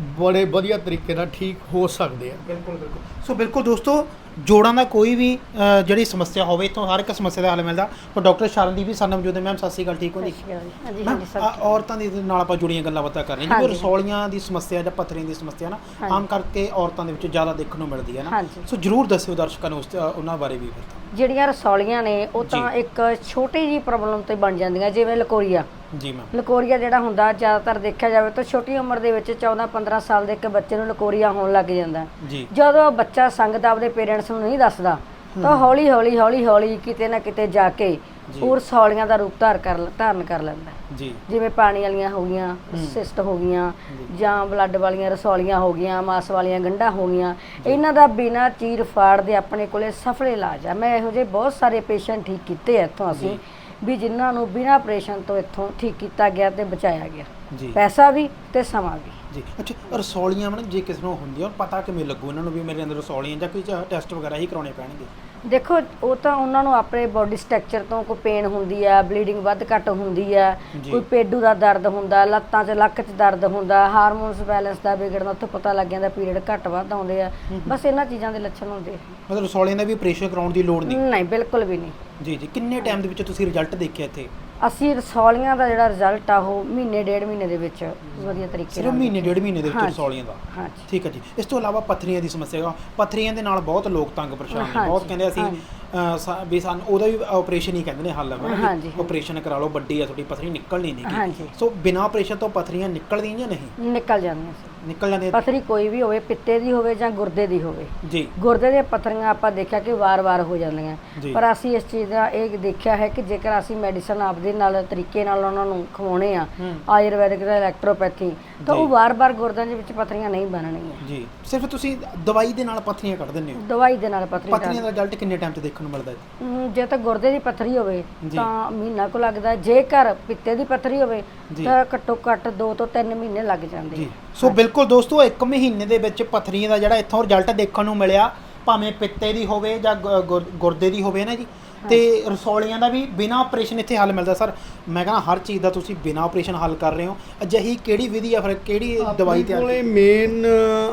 ਬੜੇ ਵਧੀਆ ਤਰੀਕੇ ਨਾਲ ਠੀਕ ਹੋ ਸਕਦੇ ਆ। ਬਿਲਕੁਲ ਬਿਲਕੁਲ। ਸੋ ਬਿਲਕੁਲ ਦੋਸਤੋ ਜੋੜਾਂ ਦਾ ਕੋਈ ਵੀ ਅ, ਜਿਹੜੀ ਸਮੱਸਿਆ ਹੋਵੇ ਇੱਥੋਂ ਹਰ ਇੱਕ ਸਮੱਸਿਆ ਦਾ ਹੱਲ ਮਿਲਦਾ। ਉਹ ਡਾਕਟਰ ਸ਼ਰਨਦੀਪ ਵੀ ਸਾਡੇ ਮੌਜੂਦ ਹੈ ਮੈਮ ਸਤਿ ਸ਼੍ਰੀ ਅਕਾਲ ਠੀਕ ਹੋ ਜੀ? ਹਾਂਜੀ ਮੈਮ ਹਾਂਜੀ ਆ, ਸਰ ਔਰਤਾਂ ਦੀ ਨਾਲ ਆਪਾਂ ਜੁੜੀਆਂ ਗੱਲਾਂ ਬਾਤਾਂ ਕਰ ਰਹੇ ਹਾਂ। ਹਾਂਜੀ। ਜਿਵੇਂ ਰਸੌਲੀਆਂ ਦੀ ਸਮੱਸਿਆ ਜਾਂ ਪੱਥਰੀਆਂ ਦੀ ਸਮੱਸਿਆ ਨਾ ਹਾਂਜੀ। ਆਮ ਕਰਕੇ ਔਰਤਾਂ ਦੇ ਵਿੱਚ ਜ਼ਿਆਦਾ ਦੇਖਣ ਨੂੰ ਮਿਲਦੀ ਹੈ ਨਾ। ਹਾਂਜੀ। ਸੋ ਜਰੂਰ ਦੱਸਿਓ ਦਰਸ਼ਕਾਂ ਨੂੰ ਉਸ ਤੇ- ਉਹਨਾਂ ਬਾਰੇ ਵੀ ਫਿਰ ਜਿਹੜੀਆਂ ਰਸੌਲੀਆਂ ਨੇ ਉਹ ਤਾਂ ਜੀ। ਇੱਕ ਛੋਟੀ ਜੀ ਪ੍ਰੋਬਲਮ ਤੇ ਬਣ ਜਾਂਦੀਆਂ ਜਿਵੇਂ ਲਕੋਰੀਆ। ਜੀ ਮੈਮ ਲਕੋਰੀਆ ਜਿਹੜਾ ਹੁੰਦਾ ਜ਼ਿਆਦਾਤਰ ਦੇਖਿਆ ਜਾਵੇ ਤਾਂ ਛੋਟੀ ਉਮਰ ਦੇ ਵਿੱਚ 14 15 ਸਾਲ ਦੇ ਇੱਕ ਬੱਚੇ ਨੂੰ ਲਕੋਰੀਆ ਹੋਣ ਲੱਗ ਜਾਂਦਾ ਜੀ। ਜਦੋਂ ਉਹ ਬੱਚਾ ਸੰਗਦਾ ਆਪਦੇ ਪੇਰੈਂਟਸ ਨੂੰ ਨਹੀਂ ਦੱਸਦਾ ਤਾਂ ਹੌਲੀ ਹੌਲੀ ਹੌਲੀ ਹੌਲੀ ਕਿਤੇ ਨਾ ਕਿਤੇ ਜਾ ਕੇ ਜੀ। ਉਹ ਰਸੌਲੀਆਂ ਦਾ ਰੂਪ ਧਾਰ ਕਰ ਧਾਰਨ ਕਰ ਲੈਂਦਾ। ਜੀ। ਜਿਵੇਂ ਪਾਣੀ ਵਾਲੀਆਂ ਹੋ ਗਈਆਂ ਸਿਸਟ ਹੋ ਗਈਆਂ ਜਾਂ। ਬਲੱਡ ਵਾਲੀਆਂ ਰਸੌਲੀਆਂ ਹੋ ਗਈਆਂ ਮਾਸ ਵਾਲੀਆਂ ਗੰਢਾਂ ਹੋ ਗਈਆਂ ਇਹਨਾਂ ਦਾ ਬਿਨਾਂ ਚੀਰ ਫਾੜ ਦੇ ਆਪਣੇ ਕੋਲੇ ਸਫਲ ਇਲਾਜ ਆ। ਮੈਂ ਇਹੋ ਜਿਹੇ ਬਹੁਤ ਸਾਰੇ ਪੇਸ਼ੈਂਟ ਠੀਕ ਕੀਤੇ ਇੱਥੋਂ ਅਸੀਂ। ਵੀ ਜਿਨ੍ਹਾਂ ਨੂੰ ਬਿਨਾਂ ਆਪਰੇਸ਼ਨ ਤੋਂ ਇੱਥੋਂ ਠੀਕ ਕੀਤਾ ਗਿਆ ਤੇ ਬਚਾਇਆ ਗਿਆ। ਜੀ। ਪੈਸਾ ਵੀ ਤੇ ਸਮਾਂ ਵੀ। ਜੀ। ਅੱਛਾ ਰਸੌਲੀਆਂ ਮੈਡਮ ਜੇ ਕਿਸੇ ਨੂੰ ਹੁੰਦੀਆਂ ਪਤਾ ਕਿਵੇਂ ਲੱਗੂ? ਇਹਨਾਂ ਨੂੰ ਵੀ ਮੇਰੇ ਅੰਦਰ ਰਸੌਲੀਆਂ ਜਾਂ ਕੋਈ ਟੈਸਟ ਵਗੈਰਾ ਹੀ ਕਰਾਉਣੇ ਪੈਣਗੇ। ਦੇਖੋ ਉਹ ਤਾਂ ਉਹਨਾਂ ਨੂੰ ਆਪਣੇ ਬੋਡੀ ਸਟਰਕਚਰ ਤੋਂ ਕੋਈ ਪੇਨ ਹੁੰਦੀ ਆ ਬਲੀਡਿੰਗ ਵੱਧ ਘੱਟ ਹੁੰਦੀ ਆ। ਕੋਈ ਪੇਡੂ ਦਾ ਦਰਦ ਹੁੰਦਾ ਲੱਤਾਂ 'ਚ ਲੱਕ 'ਚ ਦਰਦ ਹੁੰਦਾ ਹਾਰਮੋਨਸ ਬੈਲੈਂਸ ਦਾ ਵਿਗੜਨਾ ਉੱਥੋਂ ਪਤਾ ਲੱਗ ਜਾਂਦਾ ਪੀਰੀਅਡ ਘੱਟ ਵੱਧ ਆਉਂਦੇ ਆ। ਬਸ ਇਹਨਾਂ ਚੀਜ਼ਾਂ ਦੇ ਲੱਛਣ ਹੁੰਦੇ ਆ। ਮਤਲਬ ਰਸੌਲੀਆਂ ਦਾ ਵੀ ਆਪਰੇਸ਼ਨ ਕਰਾਉਣ ਦੀ ਲੋੜ ਨਹੀਂ? ਨਹੀਂ ਬਿਲਕੁਲ ਵੀ ਨਹੀਂ। ਜੀ ਜੀ। ਕਿੰਨੇ ਟਾਈਮ ਦੇ ਵਿੱਚ ਤੁਸੀਂ ਰਿਜ਼ਲਟ ਦੇਖਿਆ ਇੱਥੇ? ਅਸੀਂ ਰਸੌਲੀਆਂ ਦਾ ਜਿਹੜਾ ਰਿਜ਼ਲਟ ਆ ਉਹ ਮਹੀਨੇ ਡੇਢ ਮਹੀਨੇ ਦੇ ਵਿੱਚ ਵਧੀਆ ਤਰੀਕੇ ਸਿਰਫ ਮਹੀਨੇ ਡੇਢ ਮਹੀਨੇ ਦੇ ਵਿੱਚ ਹਾਂਜੀ। ਰਸੌਲੀਆਂ ਦਾ ਹਾਂਜੀ ਠੀਕ ਹੈ ਜੀ ਇਸ ਤੋਂ ਇਲਾਵਾ ਪੱਥਰੀਆਂ ਦੀ ਸਮੱਸਿਆ ਹੈ ਪੱਥਰੀਆਂ ਦੇ ਨਾਲ ਬਹੁਤ ਲੋਕ ਤੰਗ ਪਰੇਸ਼ਾਨ ਨੇ ਹਾਂਜੀ, ਬਹੁਤ ਕਹਿੰਦੇ ਅਸੀਂ ਹਾਂਜੀ। ਅਹ, ਵੀ ਸਾਨੂੰ ਉਹਦਾ ਵੀ ਆਪਰੇਸ਼ਨ ਹੀ ਕਹਿੰਦੇ ਨੇ ਹੱਲ ਹੈ ਹਾਂਜੀ। ਆਪਰੇਸ਼ਨ ਕਰਾ ਲਓ ਵੱਡੀ ਆ ਤੁਹਾਡੀ ਪੱਥਰੀ ਨਿਕਲਣੀ ਨਹੀਂ ਹਾਂਜੀ। ਸੋ ਬਿਨਾਂ ਆਪਰੇਸ਼ਨ ਤੋਂ ਪੱਥਰੀਆਂ ਨਿਕਲਦੀਆਂ ਜਾਂ ਨਹੀਂ ਨਿਕਲ ਜਾਂਦੀਆਂ ਸੀ ਨਿਕਲ ਜਾਂਦੀਆਂ ਪਥਰੀ ਕੋਈ ਵੀ ਹੋਵੇ ਪਿੱਤੇ ਦੀ ਹੋਵੇ ਜਾਂ ਗੁਰਦੇ ਦੀ ਹੋਵੇ ਜੀ ਗੁਰਦੇ ਦੀਆਂ ਪੱਥਰੀਆਂ ਆਪਾਂ ਦੇਖਿਆ ਕਿ ਵਾਰ-ਵਾਰ ਹੋ ਜਾਂਦੀਆਂ ਜੀ। ਪਰ ਅਸੀਂ ਇਸ ਚੀਜ਼ ਦਾ ਇਹ ਦੇਖਿਆ ਹੈ ਕਿ ਜੇਕਰ ਅਸੀਂ ਮੈਡੀਸਨ ਆਪਦੇ ਨਾਲ ਤਰੀਕੇ ਨਾਲ ਉਹਨਾਂ ਨੂੰ ਖਵਾਉਣੇ ਆ ਹੂੰ। ਆਯੁਰਵੈਦਿਕ ਦਾ ਇਲੈਕਟ੍ਰੋਪੈਥੀ ਤਾਂ ਉਹ। ਵਾਰ-ਵਾਰ ਗੁਰਦਿਆਂ ਦੇ ਵਿੱਚ ਪੱਥਰੀਆਂ ਨਹੀਂ ਬਣਨਗੀਆਂ ਜੀ ਸਿਰਫ ਤੁਸੀਂ ਦਵਾਈ ਦੇ ਨਾਲ ਪੱਥਰੀਆਂ ਕੱਢ ਦਿੰਦੇ ਹੋ ਦਵਾਈ ਦੇ ਨਾਲ ਪੱਥਰੀ ਪੱਥਰੀਆਂ ਦਾ ਰਿਜ਼ਲਟ ਕਿੰਨੇ ਟਾਈਮ 'ਚ ਦੇਖਣ ਨੂੰ ਮਿਲਦਾ ਹੈ ਹਮ, ਜੇ ਤਾਂ ਗੁਰਦੇ ਦੀ ਪੱਥਰੀ ਹੋਵੇ ਜੀ। ਤਾਂ ਮਹੀਨਾ ਕੁ ਲੱਗਦਾ ਜੇਕਰ ਪਿੱਤੇ ਦੀ ਪੱਥਰੀ ਹੋਵੇ ਜੀ। ਤਾਂ ਘੱਟੋ ਘੱਟ 2 ਤੋਂ 3 ਮਹੀਨੇ ਲੱਗ ਜਾਂਦੇ ਜੀ ਆ। ਸੋ ਬਿਲਕੁਲ ਦੋਸਤੋ ਇੱਕ ਮਹੀਨੇ ਦੇ ਵਿੱਚ ਪੱਥਰੀਆਂ ਦਾ ਜਿਹੜਾ ਇੱਥੋਂ ਰਿਜ਼ਲਟ ਦੇਖਣ ਨੂੰ ਮਿਲਿਆ ਭਾਵੇਂ ਪਿੱਤੇ ਦੀ ਹੋਵੇ ਜਾਂ ਗੁ- ਗੁਰ- ਗੁਰਦੇ ਦੀ ਹੋਵੇ ਨਾ ਜੀ ਤੇ ਰਸੌਲੀਆਂ ਦਾ ਵੀ ਬਿਨਾਂ ਆਪਰੇਸ਼ਨ ਇੱਥੇ ਹੱਲ ਮਿਲਦਾ ਸਰ। ਮੈਂ ਕਹਿੰਦਾ ਹਰ ਚੀਜ਼ ਦਾ ਤੁਸੀਂ ਬਿਨਾਂ ਆਪਰੇਸ਼ਨ ਹੱਲ ਕਰ ਰਹੇ ਹੋ। ਅਜਿਹੀ ਕਿਹੜੀ ਵਿਧੀ ਆ ਫਿਰ? ਕਿਹੜੀ ਦਵਾਈ ਤਿਆਰ ਕੋਲੇ ਮੇਨ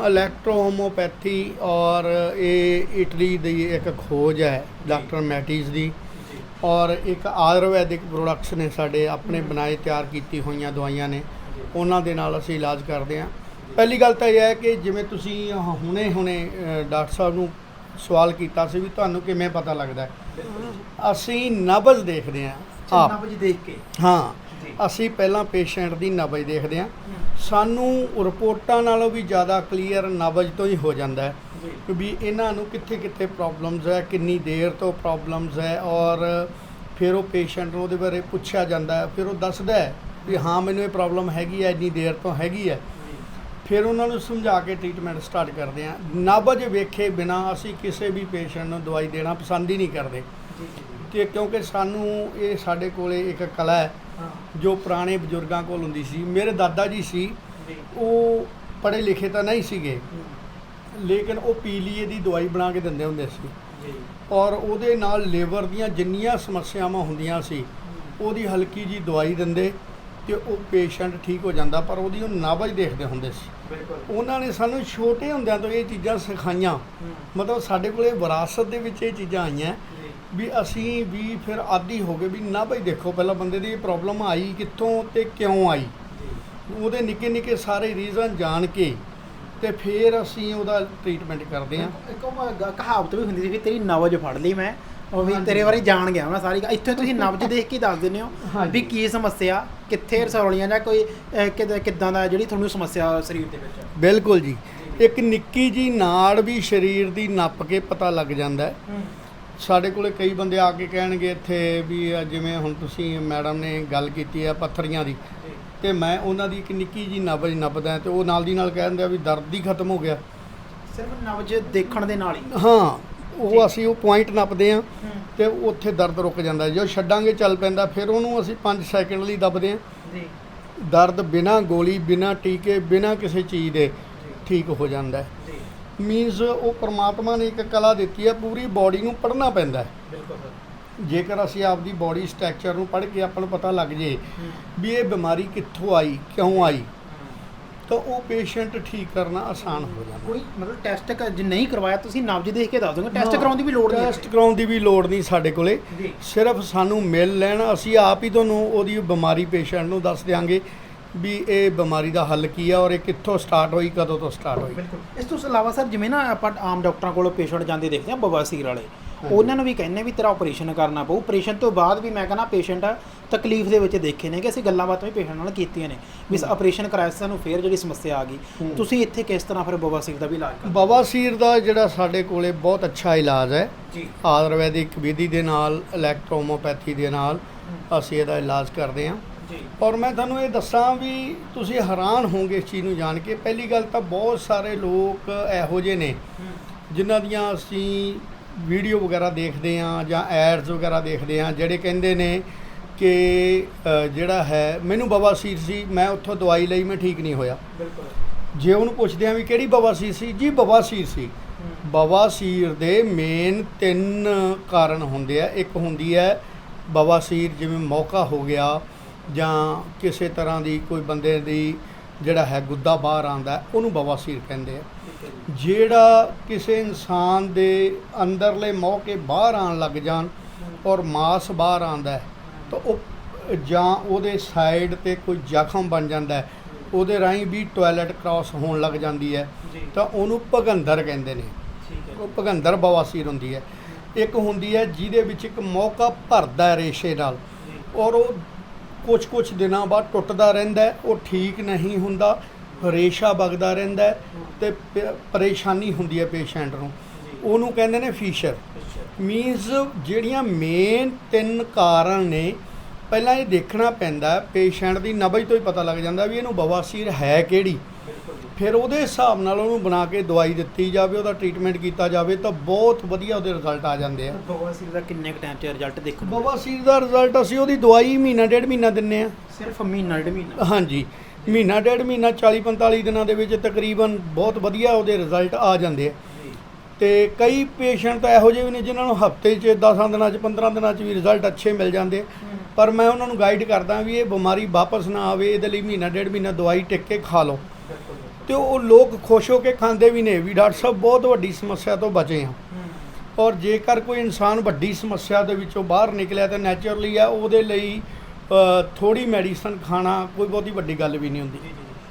ਇਲੈਕਟ੍ਰੋ ਹੋਮੋਪੈਥੀ ਔਰ ਇਹ ਇਟਲੀ ਦੀ ਇੱਕ ਖੋਜ ਹੈ ਡਾਕਟਰ ਮੈਟਿਸ ਦੀ। ਔਰ ਇੱਕ ਆਯੁਰਵੈਦਿਕ ਪ੍ਰੋਡਕਟਸ ਨੇ ਸਾਡੇ ਆਪਣੇ ਬਣਾਏ ਤਿਆਰ ਕੀਤੀ ਹੋਈਆਂ ਦਵਾਈਆਂ ਨੇ। ਉਹਨਾਂ ਦੇ ਨਾਲ ਅਸੀਂ ਇਲਾਜ ਕਰਦੇ ਹਾਂ। ਪਹਿਲੀ ਗੱਲ ਤਾਂ ਇਹ ਹੈ ਕਿ ਜਿਵੇਂ ਤੁਸੀਂ ਹੁਣੇ ਹੁਣੇ ਅ, ਡਾਕਟਰ ਸਾਹਿਬ ਨੂੰ ਸਵਾਲ ਕੀਤਾ ਸੀ ਵੀ ਤੁਹਾਨੂੰ ਕਿਵੇਂ ਪਤਾ ਲੱਗਦਾ ਹੈ? ਅਸੀਂ ਨਬਜ਼ ਦੇਖਦੇ ਹਾਂ ਆਪ। ਨਬਜ ਦੇਖ ਕੇ? ਹਾਂ। ਅਸੀਂ ਪਹਿਲਾਂ ਪੇਸ਼ੈਂਟ ਦੀ ਨਬਜ਼ ਦੇਖਦੇ ਹਾਂ। ਸਾਨੂੰ ਰਿਪੋਰਟਾਂ ਨਾਲੋਂ ਵੀ ਜ਼ਿਆਦਾ ਕਲੀਅਰ ਨਬਜ਼ ਤੋਂ ਹੀ ਹੋ ਜਾਂਦਾ ਹੈ ਕਿ ਵੀ ਇਹਨਾਂ ਨੂੰ ਕਿੱਥੇ ਕਿੱਥੇ ਪ੍ਰੋਬਲਮਸ ਹੈ ਕਿੰਨੀ ਦੇਰ ਤੋਂ ਪ੍ਰੋਬਲਮਸ ਹੈ ਔਰ ਫਿਰ ਉਹ ਪੇਸ਼ੈਂਟ ਨੂੰ ਉਹਦੇ ਬਾਰੇ ਪੁੱਛਿਆ ਜਾਂਦਾ ਹੈ ਫਿਰ ਉਹ ਦੱਸਦਾ ਹੈ ਵੀ ਹਾਂ ਮੈਨੂੰ ਇਹ ਪ੍ਰੋਬਲਮ ਹੈਗੀ ਹੈ ਇੰਨੀ ਦੇਰ ਤੋਂ ਹੈਗੀ ਹੈ। ਫਿਰ ਉਹਨਾਂ ਨੂੰ ਸਮਝਾ ਕੇ ਟ੍ਰੀਟਮੈਂਟ ਸਟਾਰਟ ਕਰਦੇ ਹਾਂ। ਨਬਜ਼ ਵੇਖੇ ਬਿਨਾ ਅਸੀਂ ਕਿਸੇ ਵੀ ਪੇਸ਼ੈਂਟ ਨੂੰ ਦਵਾਈ ਦੇਣਾ ਪਸੰਦ ਹੀ ਨਹੀਂ ਕਰਦੇ। ਕਿ ਕਿਉਂਕਿ ਸਾਨੂੰ ਇਹ ਸਾਡੇ ਕੋਲੇ ਇੱਕ ਕਲਾ ਹੈ ਜੋ ਪੁਰਾਣੇ ਬਜ਼ੁਰਗਾਂ ਕੋਲ ਹੁੰਦੀ ਸੀ। ਮੇਰੇ ਦਾਦਾ ਜੀ ਸੀ ਉਹ ਪੜ੍ਹੇ ਲਿਖੇ ਤਾਂ ਨਹੀਂ ਸੀਗੇ। ਲੇਕਿਨ ਉਹ ਪੀਲੀਏ ਦੀ ਦਵਾਈ ਬਣਾ ਕੇ ਦਿੰਦੇ ਹੁੰਦੇ ਸੀ। ਔਰ ਉਹਦੇ ਨਾਲ ਲੀਵਰ ਦੀਆਂ ਜਿੰਨੀਆਂ ਸਮੱਸਿਆਵਾਂ ਹੁੰਦੀਆਂ ਸੀ ਉਹਦੀ ਹਲਕੀ ਜੀ ਦਵਾਈ ਦਿੰਦੇ ਤੇ ਉਹ ਪੇਸ਼ੈਂਟ ਠੀਕ ਹੋ ਜਾਂਦਾ ਪਰ ਉਹਦੀ ਉਹ ਨਬਜ਼ ਦੇਖਦੇ ਹੁੰਦੇ ਸੀ। ਉਹਨਾਂ ਨੇ ਸਾਨੂੰ ਛੋਟੇ ਹੁੰਦਿਆਂ ਤੋਂ ਇਹ ਚੀਜ਼ਾਂ ਸਿਖਾਈਆਂ। ਮਤਲਬ ਸਾਡੇ ਕੋਲੇ ਵਿਰਾਸਤ ਦੇ ਵਿੱਚ ਇਹ ਚੀਜ਼ਾਂ ਆਈਆਂ। ਵੀ ਅਸੀਂ ਵੀ ਫਿਰ ਆਦੀ ਹੋ ਗਏ ਵੀ ਨਾ ਭਾਈ ਦੇਖੋ ਪਹਿਲਾਂ ਬੰਦੇ ਦੀ ਪ੍ਰੋਬਲਮ ਆਈ ਕਿੱਥੋਂ ਤੇ ਕਿਉਂ ਆਈ? ਉਹਦੇ ਨਿੱਕੇ ਨਿੱਕੇ ਸਾਰੇ ਰੀਜ਼ਨ ਜਾਣ ਕੇ ਤੇ ਫਿਰ ਅਸੀਂ ਉਹਦਾ ਟ੍ਰੀਟਮੈਂਟ ਕਰਦੇ ਹਾਂ। ਇੱਕ ਕਹਾਵਤ ਵੀ ਹੁੰਦੀ ਸੀ ਵੀ ਤੇਰੀ ਨਬਜ ਫੜ ਲਈ ਮੈਂ। ਉਹ ਵੀ ਤੇਰੇ ਬਾਰੇ ਜਾਣ ਗਿਆ ਮੈਂ ਸਾਰੀ ਗੱਲ। ਇੱਥੇ ਤੁਸੀਂ ਨਬਜ ਦੇਖ ਕੇ ਹੀ ਦੱਸ ਦਿੰਦੇ ਹੋ ਵੀ ਕੀ ਸਮੱਸਿਆ ਕਿੱਥੇ ਰਸੌਲੀਆਂ ਜਾਂ ਕੋਈ ਅਹ, ਕਿੱਦਾਂ- ਕਿੱਦਾਂ ਦਾ ਜਿਹੜੀ ਤੁਹਾਨੂੰ ਸਮੱਸਿਆ ਸਰੀਰ ਦੇ ਵਿੱਚ ਬਿਲਕੁਲ ਜੀ। ਇੱਕ ਨਿੱਕੀ ਜੀ ਨਾੜ ਵੀ ਸਰੀਰ ਦੀ ਨੱਪ ਕੇ ਪਤਾ ਲੱਗ ਜਾਂਦਾ ਹੈ। ਸਾਡੇ ਕੋਲੇ ਕਈ ਬੰਦੇ ਆ ਕੇ ਕਹਿਣਗੇ ਇੱਥੇ ਵੀ ਜਿਵੇਂ ਹੁਣ ਤੁਸੀਂ ਮੈਡਮ ਨੇ ਗੱਲ ਕੀਤੀ ਆ ਪੱਥਰੀਆਂ ਦੀ ਤੇ ਮੈਂ ਉਹਨਾਂ ਦੀ ਇੱਕ ਨਿੱਕੀ ਜੀ ਨਬਜ ਨੱਪਦਾ ਤੇ ਉਹ ਨਾਲ ਦੀ ਨਾਲ ਕਹਿ ਦਿੰਦੇ ਆ ਵੀ ਦਰਦ ਹੀ ਖਤਮ ਹੋ ਗਿਆ। ਸਿਰਫ ਨਬਜ ਦੇਖਣ ਦੇ ਨਾਲ ਹੀ। ਹਾਂ। ਉਹ ਅਸੀਂ ਉਹ ਪੁਆਇੰਟ ਨੱਪਦੇ ਆ ਤੇ ਉੱਥੇ ਦਰਦ ਰੁਕ ਜਾਂਦਾ ਜੋ। ਛੱਡਾਂਗੇ ਚੱਲ ਪੈਂਦਾ। ਫਿਰ ਉਹਨੂੰ ਅਸੀਂ 5 ਸੈਕਿੰਡ ਲਈ ਦੱਬਦੇ ਆ ਜੀ। ਦਰਦ ਬਿਨਾ ਗੋਲੀ ਬਿਨਾ ਟੀਕੇ ਬਿਨਾ ਕਿਸੇ ਚੀਜ਼ ਦੇ ਠੀਕ ਹੋ ਜਾਂਦਾ ਜੀ। ਮੀਨਸ ਉਹ ਪ੍ਰਮਾਤਮਾ ਨੇ ਇੱਕ ਕਲਾ ਦਿੱਤੀ ਹੈ ਪੂਰੀ ਬਾਡੀ ਨੂੰ ਪੜ੍ਹਨਾ ਪੈਂਦਾ ਬਿਲਕੁਲ ਜੇਕਰ ਅਸੀਂ ਆਪਦੀ ਬਾਡੀ ਸਟਰਕਚਰ ਨੂੰ ਪੜ੍ਹ ਕੇ ਆਪਾਂ ਨੂੰ ਪਤਾ ਲੱਗ ਜੇ ਵੀ ਇਹ ਬਿਮਾਰੀ ਕਿੱਥੋਂ ਆਈ ਕਿਉਂ ਆਈ? ਤਾਂ ਉਹ ਪੇਸ਼ੈਂਟ ਠੀਕ ਕਰਨਾ ਆਸਾਨ ਹੋ ਜਾਂਦਾ। ਕੋਈ ਮਤਲਬ ਟੈਸਟ ਜੇ ਨਹੀਂ ਕਰਵਾਇਆ ਤੁਸੀਂ ਨਬਜ ਦੇਖ ਕੇ ਦੱਸ ਦੋਗੇ। ਟੈਸਟ ਕਰਾਉਣ ਦੀ ਵੀ ਲੋੜ ਨਹੀਂ ਟੈਸਟ ਕਰਾਉਣ ਦੀ ਵੀ ਲੋੜ ਨਹੀਂ ਸਾਡੇ ਕੋਲੇ। ਸਿਰਫ ਸਾਨੂੰ ਮਿਲ ਲੈਣ ਅਸੀਂ ਆਪ ਹੀ ਤੁਹਾਨੂੰ ਉਹਦੀ ਬਿਮਾਰੀ ਪੇਸ਼ੈਂਟ ਨੂੰ ਦੱਸ ਦਿਆਂਗੇ ਵੀ ਇਹ ਬਿਮਾਰੀ ਦਾ ਹੱਲ ਕੀ ਆ ਔਰ ਇਹ ਕਿੱਥੋਂ ਸਟਾਰਟ ਹੋਈ ਕਦੋਂ ਤੋਂ ਸਟਾਰਟ ਹੋਈ। ਬਿਲਕੁਲ। ਇਸ ਤੋਂ ਇਲਾਵਾ ਸਰ ਜਿਵੇਂ ਨਾ ਆਪਾਂ ਆਮ ਡਾਕਟਰਾਂ ਕੋਲ ਪੇਸ਼ੈਂਟ ਜਾਂਦੇ ਦੇਖਦੇ ਆ ਬਵਾਸੀਰ ਵਾਲੇ। ਉਹਨਾਂ ਨੂੰ ਵੀ ਕਹਿੰਦੇ ਵੀ ਤੇਰਾ ਆਪਰੇਸ਼ਨ ਕਰਨਾ ਪਊ। ਆਪਰੇਸ਼ਨ ਤੋਂ ਬਾਅਦ ਵੀ ਮੈਂ ਕਹਿੰਦਾ ਪੇਸ਼ੈਂਟ ਤਕਲੀਫ ਦੇ ਵਿੱਚ ਦੇਖੇ ਨੇ ਕਿ ਅਸੀਂ ਗੱਲਾਂ ਬਾਤਾਂ ਵੀ ਪੇਸ਼ੈਂਟ ਨਾਲ ਕੀਤੀਆਂ ਨੇ। ਵੀ ਆਪਰੇਸ਼ਨ ਕਰਾਇਆ ਸੀ, ਸਾਨੂੰ ਫੇਰ ਜਿਹੜੀ ਸਮੱਸਿਆ ਆ ਗਈ। ਤੁਸੀਂ ਇੱਥੇ ਕਿਸ ਤਰ੍ਹਾਂ ਫਿਰ ਬਵਾਸੀਰ ਦਾ ਵੀ ਇਲਾਜ ਕਰਦੇ? ਬਵਾਸੀਰ ਦਾ ਜਿਹੜਾ ਸਾਡੇ ਕੋਲੇ ਬਹੁਤ ਅੱਛਾ ਇਲਾਜ ਹੈ। ਜੀ। ਆਯੁਰਵੈਦਿਕ ਵਿਧੀ ਦੇ ਨਾਲ ਇਲੈਕਟ੍ਰੋਮੋਪੈਥੀ ਦੇ ਨਾਲ ਅਸੀਂ ਇਹਦਾ ਇਲਾਜ ਕਰਦੇ ਹਾਂ। ਔਰ ਮੈਂ ਤੁਹਾਨੂੰ ਇਹ ਦੱਸਾਂ ਵੀ ਤੁਸੀਂ ਹੈਰਾਨ ਹੋਵੋਗੇ ਇਸ ਚੀਜ਼ ਨੂੰ ਜਾਣ ਕੇ। ਪਹਿਲੀ ਗੱਲ ਤਾਂ ਬਹੁਤ ਸਾਰੇ ਲੋਕ ਇਹੋ ਜਿਹੇ ਨੇ ਜਿਨ੍ਹਾਂ ਦੀਆਂ ਅਸੀਂ ਵੀਡੀਓ ਵਗੈਰਾ ਦੇਖਦੇ ਹਾਂ ਜਾਂ ਐਡਸ ਵਗੈਰਾ ਦੇਖਦੇ ਹਾਂ ਜਿਹੜੇ ਕਹਿੰਦੇ ਨੇ ਕਿ ਜਿਹੜਾ ਹੈ ਮੈਨੂੰ ਬਵਾਸੀਰ ਸੀ ਮੈਂ ਉੱਥੋਂ ਦਵਾਈ ਲਈ ਮੈਂ ਠੀਕ ਨਹੀਂ ਹੋਇਆ। ਬਿਲਕੁਲ। ਜੇ ਉਹਨੂੰ ਪੁੱਛਦੇ ਆ ਵੀ ਕਿਹੜੀ ਬਵਾਸੀਰ ਸੀ ਜੀ ਬਵਾਸੀਰ ਸੀ। ਬਵਾਸੀਰ ਦੇ ਮੇਨ ਤਿੰਨ ਕਾਰਨ ਹੁੰਦੇ ਆ। ਇੱਕ ਹੁੰਦੀ ਹੈ ਬਵਾਸੀਰ ਜਿਵੇਂ ਮੌਕਾ ਹੋ ਗਿਆ ਜਾਂ ਕਿਸੇ ਤਰ੍ਹਾਂ ਦੀ ਕੋਈ ਬੰਦੇ ਦੀ ਜਿਹੜਾ ਹੈ ਗੁੱਦਾ ਬਾਹਰ ਆਂਦਾ ਉਹਨੂੰ ਬਵਾਸੀਰ ਕਹਿੰਦੇ ਆ। ਜਿਹੜਾ ਕਿਸੇ ਇਨਸਾਨ ਦੇ ਅੰਦਰਲੇ ਮੌਕੇ ਬਾਹਰ ਆਉਣ ਲੱਗ ਜਾਣ ਔਰ ਮਾਸ ਬਾਹਰ ਆਂਦਾ ਤਾਂ ਉਹ ਜਾਂ ਉਹਦੇ ਸਾਈਡ ਤੇ ਕੋਈ ਜ਼ਖਮ ਬਣ ਜਾਂਦਾ ਹੈ ਉਹਦੇ ਰਾਹੀਂ ਵੀ ਟਾਇਲਟ ਕ੍ਰਾਸ ਹੋਣ ਲੱਗ ਜਾਂਦੀ ਹੈ ਤਾਂ ਉਹਨੂੰ ਭਗੰਦਰ ਕਹਿੰਦੇ ਨੇ। ਉਹ ਭਗੰਦਰ ਬਵਾਸੀਰ ਹੁੰਦੀ ਹੈ। ਇੱਕ ਹੁੰਦੀ ਹੈ ਜਿਹਦੇ ਵਿੱਚ ਇੱਕ ਮੌਕਾ ਭਰਦਾ ਰੇਸ਼ੇ ਨਾਲ ਔਰ ਉਹ ਕੁਝ ਕੁਝ ਦਿਨਾਂ ਬਾਅਦ ਟੁੱਟਦਾ ਰਹਿੰਦਾ ਹੈ, ਉਹ ਠੀਕ ਨਹੀਂ ਹੁੰਦਾ ਰੇਸ਼ਾ ਵਗਦਾ ਰਹਿੰਦਾ ਹੈ ਤੇ ਪ- ਪਰੇਸ਼ਾਨੀ ਹੁੰਦੀ ਹੈ ਪੇਸ਼ੈਂਟ ਨੂੰ। ਉਹਨੂੰ ਕਹਿੰਦੇ ਨੇ ਫੀਸ਼ਰ ਮੀਨਸ ਜਿਹੜੀਆਂ ਮੇਨ ਤਿੰਨ ਕਾਰਨ ਨੇ, ਪਹਿਲਾਂ ਇਹ ਦੇਖਣਾ ਪੈਂਦਾ, ਪੇਸ਼ੈਂਟ ਦੀ ਨਬਜ ਤੋਂ ਹੀ ਪਤਾ ਲੱਗ ਜਾਂਦਾ ਵੀ ਇਹਨੂੰ ਬਵਾਸੀਰ ਹੈ ਕਿਹੜੀ। ਫਿਰ ਉਹਦੇ ਹਿਸਾਬ ਨਾਲ ਉਹਨੂੰ ਬਣਾ ਕੇ ਦਵਾਈ ਦਿੱਤੀ ਜਾਵੇ ਉਹਦਾ ਟ੍ਰੀਟਮੈਂਟ ਕੀਤਾ ਜਾਵੇ ਤਾਂ ਬਹੁਤ ਵਧੀਆ ਉਹਦੇ ਰਿਜ਼ਲਟ ਆ ਜਾਂਦੇ ਆ। ਬਵਾਸੀਰ ਦਾ ਕਿੰਨੇ ਕ ਟਾਈਮ 'ਚ ਰਿਜ਼ਲਟ ਦੇਖਣ ਨੂੰ ਬਵਾਸੀਰ ਦਾ ਰਿਜ਼ਲਟ ਅਸੀਂ ਉਹਦੀ ਦਵਾਈ ਮਹੀਨਾ ਡੇਢ ਮਹੀਨਾ ਦਿੰਨੇ ਆ। ਸਿਰਫ ਮਹੀਨਾ ਡੇਢ ਮਹੀਨਾ? ਹਾਂਜੀ ਮਹੀਨਾ ਡੇਢ ਮਹੀਨਾ 40 45 ਦਿਨਾਂ ਦੇ ਵਿੱਚ ਤਕਰੀਬਨ ਬਹੁਤ ਵਧੀਆ ਉਹਦੇ ਰਿਜ਼ਲਟ ਆ ਜਾਂਦੇ ਆ। ਤੇ ਕਈ ਪੇਸ਼ੈਂਟ ਤਾਂ ਇਹੋ ਜਿਹੇ ਵੀ ਨੇ ਜਿਨ੍ਹਾਂ ਨੂੰ ਹਫ਼ਤੇ 'ਚ 10 ਦਿਨਾਂ 'ਚ 15 ਦਿਨਾਂ 'ਚ ਵੀ ਰਿਜ਼ਲਟ ਅੱਛੇ ਮਿਲ ਜਾਂਦੇ। ਪਰ ਮੈਂ ਉਹਨਾਂ ਨੂੰ ਗਾਈਡ ਕਰਦਾ ਵੀ ਇਹ ਬਿਮਾਰੀ ਵਾਪਸ ਨਾ ਆਵੇ ਇਹਦੇ ਲਈ ਮਹੀਨਾ ਡੇਢ ਮਹੀਨਾ ਦਵਾਈ ਟਿਕ ਕੇ ਖਾ ਲਓ। ਤੇ ਉਹ ਲੋਕ ਖੁਸ਼ ਹੋ ਕੇ ਖਾਂਦੇ ਵੀ ਨੇ ਵੀ ਡਾਕਟਰ ਸਾਹਿਬ ਬਹੁਤ ਵੱਡੀ ਸਮੱਸਿਆ ਤੋਂ ਬਚੇ ਹਾਂ। ਔਰ ਜੇਕਰ ਕੋਈ ਇਨਸਾਨ ਵੱਡੀ ਸਮੱਸਿਆ ਦੇ ਵਿੱਚੋਂ ਬਾਹਰ ਨਿਕਲਿਆ ਤਾਂ ਨੈਚੁਰਲੀ ਆ ਉਹਦੇ ਲਈ ਥੋੜੀ ਮੈਡੀਸਨ ਖਾਣਾ ਕੋਈ ਬਹੁਤੀ ਵੱਡੀ ਗੱਲ ਵੀ ਨਹੀਂ ਹੁੰਦੀ।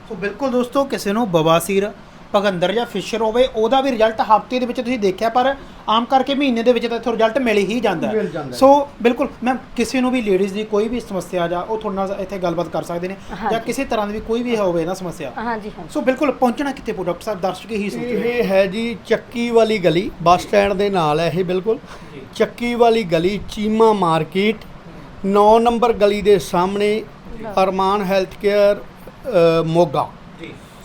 ਸੋ ਬਿਲਕੁਲ ਦੋਸਤੋ ਕਿਸੇ ਨੂੰ ਬਵਾਸੀਰ ਭਗੰਦਰ ਜਾਂ ਫਿਸ਼ਰ ਹੋਵੇ ਉਹਦਾ ਵੀ ਰਿਜ਼ਲਟ ਹਫ਼ਤੇ ਦੇ ਵਿੱਚ ਤੁਸੀਂ ਦੇਖਿਆ ਪਰ ਆਮ ਕਰਕੇ ਮਹੀਨੇ ਦੇ ਵਿੱਚ ਤਾਂ ਇੱਥੋਂ ਰਿਜ਼ਲਟ ਮਿਲ ਹੀ ਜਾਂਦਾ ਹੈ। ਮਿਲ ਜਾਂਦਾ ਹੈ। ਸੋ ਬਿਲਕੁਲ ਮੈਂ ਕਿਸੇ ਨੂੰ ਵੀ ਲੇਡੀਜ਼ ਦੀ ਕੋਈ ਵੀ ਸਮੱਸਿਆ ਜਾਂ ਉਹ ਤੁਹਾਡੇ ਨਾਲ ਇੱਥੇ ਗੱਲਬਾਤ ਕਰ ਸਕਦੇ ਨੇ ਜਾਂ ਹਾਂਜੀ। ਕਿਸੇ ਤਰ੍ਹਾਂ ਦੀ ਵੀ ਕੋਈ ਵੀ ਹੋਵੇ ਨਾ ਸਮੱਸਿਆ। ਹਾਂਜੀ ਹਾਂਜੀ। ਸੋ ਬਿਲਕੁਲ ਪਹੁੰਚਣਾ ਕਿੱਥੇ ਪਊ ਡਾਕਟਰ ਸਾਹਿਬ ਦਰਸ਼ਕ ਹੀ ਸੋਚ ਰਹੇ ਇਹ ਹੈ ਜੀ ਚੱਕੀ ਵਾਲੀ ਗਲੀ ਬੱਸ ਸਟੈਂਡ ਦੇ ਨਾਲ ਹੈ ਇਹ ਬਿਲਕੁਲ। ਚੱਕੀ ਵਾਲੀ ਗਲੀ ਚੀਮਾ ਮਾਰਕੀਟ 9 ਨੰਬਰ ਗਲੀ ਦੇ ਸਾਹਮਣੇ Armaan health care Moga.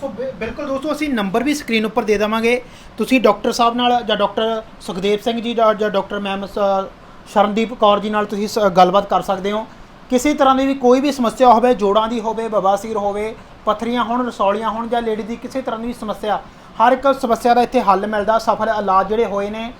So ਬਿ- ਬਿਲਕੁਲ ਦੋਸਤੋ, ਅਸੀਂ ਨੰਬਰ ਵੀ ਸਕਰੀਨ ਉੱਪਰ ਦੇ ਦੇਵਾਂਗੇ। ਤੁਸੀਂ ਡਾਕਟਰ ਸਾਹਿਬ ਨਾਲ ਜਾਂ ਡਾਕਟਰ ਸੁਖਦੇਵ ਸਿੰਘ ਜੀ ਜਾਂ ਜਾਂ ਡਾਕਟਰ ਮੈਮ ਸ- ਸ਼ਰਨਦੀਪ ਕੌਰ ਜੀ ਨਾਲ ਤੁਸੀਂ ਸ- ਗੱਲਬਾਤ ਕਰ ਸਕਦੇ ਹੋ। ਕਿਸੇ ਤਰ੍ਹਾਂ ਦੀ ਵੀ ਕੋਈ ਵੀ ਸਮੱਸਿਆ ਹੋਵੇ, ਜੋੜਾਂ ਦੀ ਹੋਵੇ ਬਵਾਸੀਰ ਹੋਵੇ, ਪਥਰੀਆਂ ਹੋਣ, ਰਸੌਲੀਆਂ ਹੋਣ ਜਾਂ ਲੇਡੀ ਦੀ ਕਿਸੇ ਤਰ੍ਹਾਂ ਦੀ ਵੀ ਸਮੱਸਿਆ, ਹਰ ਇੱਕ ਸਮੱਸਿਆ ਦਾ ਇੱਥੇ ਹੱਲ ਮਿਲਦਾ, ਸਫਲ ਇਲਾਜ ਜਿਹੜੇ ਹੋਏ ਨੇ,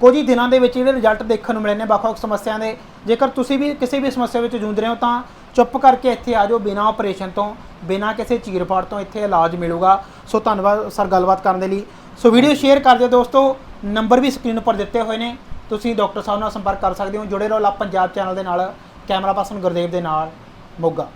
ਕੁਝ ਹੀ ਦਿਨਾਂ ਦੇ ਵਿੱਚ ਜਿਹੜੇ ਰਿਜ਼ਲਟ ਦੇਖਣ ਨੂੰ ਮਿਲੇ ਨੇ ਵੱਖ-ਵੱਖ ਸਮੱਸਿਆ ਦੇ। ਜੇਕਰ ਤੁਸੀਂ ਵੀ ਕਿਸੇ ਵੀ ਸਮੱਸਿਆ ਵਿੱਚ ਜੂਝ ਰਹੇ ਹੋ ਤਾਂ ਚੁੱਪ ਕਰਕੇ ਇੱਥੇ ਆ ਜਾਓ, ਬਿਨਾਂ ਆਪਰੇਸ਼ਨ ਤੋਂ, ਬਿਨਾਂ ਕਿਸੇ ਚੀਰਫਾੜ ਤੋਂ ਇੱਥੇ ਇਲਾਜ ਮਿਲੂਗਾ। ਸੋ ਧੰਨਵਾਦ ਸਰ ਗੱਲਬਾਤ ਕਰਨ ਦੇ ਲਈ। ਸੋ ਵੀਡੀਓ ਸ਼ੇਅਰ ਕਰ ਦਿਓ ਦੋਸਤੋ ਨੰਬਰ ਵੀ ਸਕਰੀਨ ਉੱਪਰ ਦਿੱਤੇ ਹੋਏ ਨੇ। ਤੁਸੀਂ ਡਾਕਟਰ ਸਾਹਿਬ ਨਾਲ ਸੰਪਰਕ ਕਰ ਸਕਦੇ ਹੋ। ਜੁੜੇ ਰਹੋ ਲਾ ਪੰਜਾਬ ਚੈਨਲ ਦੇ ਨਾਲ, ਕੈਮਰਾ ਪਰਸਨ ਗੁਰਦੇਵ ਦੇ ਨਾਲ, ਮੋਗਾ।